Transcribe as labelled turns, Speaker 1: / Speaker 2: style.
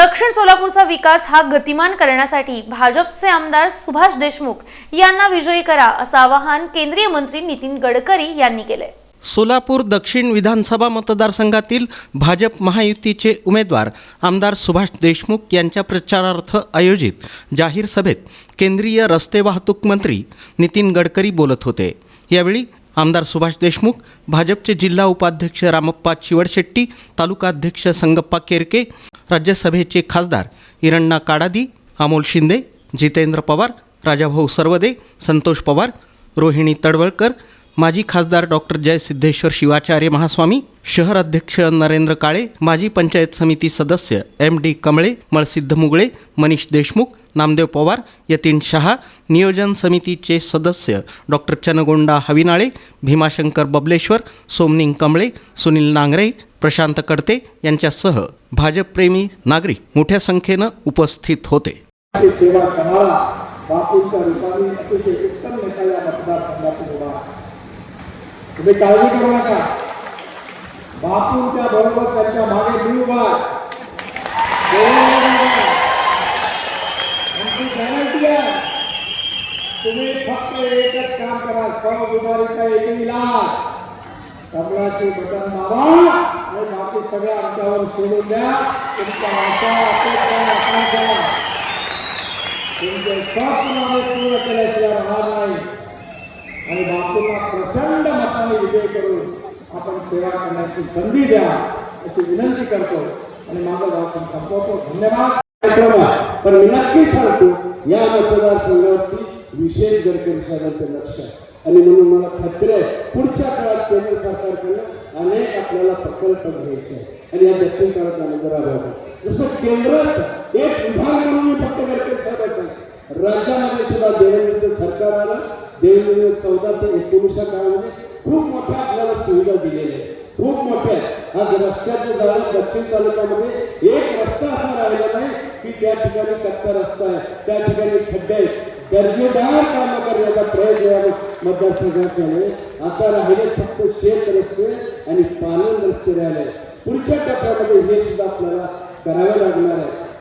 Speaker 1: दक्षिण सोलापूरचा विकास हा गतिमान करण्यासाठी भाजपचे आमदार सुभाष देशमुख यांना विजयी करा असं आवाहन केंद्रीय मंत्री नितीन गडकरी यांनी केलंय.
Speaker 2: सोलापूर दक्षिण विधानसभा मतदारसंघातील भाजप महायुतीचे उमेदवार आमदार सुभाष देशमुख यांच्या प्रचारार्थ आयोजित जाहीर सभेत केंद्रीय रस्ते वाहतूक मंत्री नितीन गडकरी बोलत होते. यावेळी आमदार सुभाष देशमुख भाजपचे जिल्हा उपाध्यक्ष रामप्पा चिवडशेट्टी तालुकाध्यक्ष संगप्पा केरके राज्यसभेचे खासदार इरण्णा काडादी अमोल शिंदे जितेंद्र पवार राजाभाऊ सर्वदे संतोष पवार रोहिणी तडवळकर माजी खासदार डॉक्टर जयसिद्धेश्वर शिवाचार्य महास्वामी शहर अध्यक्ष नरेंद्र काळे माजी पंचायत समिती सदस्य एम डी कमळे मळसिद्ध मुगळे मनीष देशमुख नामदेव पवार यतीन शहा नियोजन समितीचे सदस्य डॉक्टर चनगोंडा हविनाळे भीमाशंकर बबलेश्वर सोमनिंग कमळे सुनील नांगरे प्रशांत कडते यांच्यासह भाजपप्रेमी नागरिक मोठ्या संख्येनं उपस्थित होते.
Speaker 3: सेवा तुम्ही काळजी करू नका. बापूंच्या बरोबर त्यांच्या मागे मी उभा आमची गॅरंटी आहे. तुम्ही फक्त एकच काम करा. सर्व बिमारीचा एकही इलाज कमळाचे बटन मारा आणि बाकी सगळ्या आमच्यावर सोडून द्या. तुमच्या आशा, अपेक्षा, आकांक्षा तुमचे स्वप्नाने पूर्ण केल्याशिवाय राहणार नाही. आणि बापूला प्रचंड विजय करून आपण सेवा करण्याची संधी द्या अशी विनंती करतो आणि माझा भाषण संपवतो धन्यवाद. पण मी नक्की सांगतो या मतदारसंघावरती विशेष गडकरी साहेबांचं लक्ष आहे. आणि म्हणून मला खात्री आहे पुढच्या काळात केंद्र सरकारकडे अनेक आपल्याला प्रकल्प घ्यायचे आणि या दक्षिण काळात आम्ही जरा जसं केंद्राचं एक विभाग म्हणून मी फक्त गडकरी साहेबांचं राज्यामध्ये सुद्धा देवेंद्रचं सरकार आलं. देवेंद्र चौदा ते एकोणीसच्या काळामध्ये खूप मोठ्या आपल्याला सुविधा दिलेल्या आहेत. खूप मोठ्या आज रस्त्याचे जाळे दक्षिण तालुक्यामध्ये एक रस्ता असा राहिला नाही की त्या ठिकाणी कच्चा रस्ता आहे. त्या ठिकाणी खड्डे आहेत. दर्जेदार कामं करण्याचा प्रयत्न या मतदारसंघात केले आता राहिले फक्त शेत रस्ते आणि पालन रस्ते राहिले. पुढच्या टप्प्यामध्ये हे सुद्धा आपल्याला करावे लागणार आहे.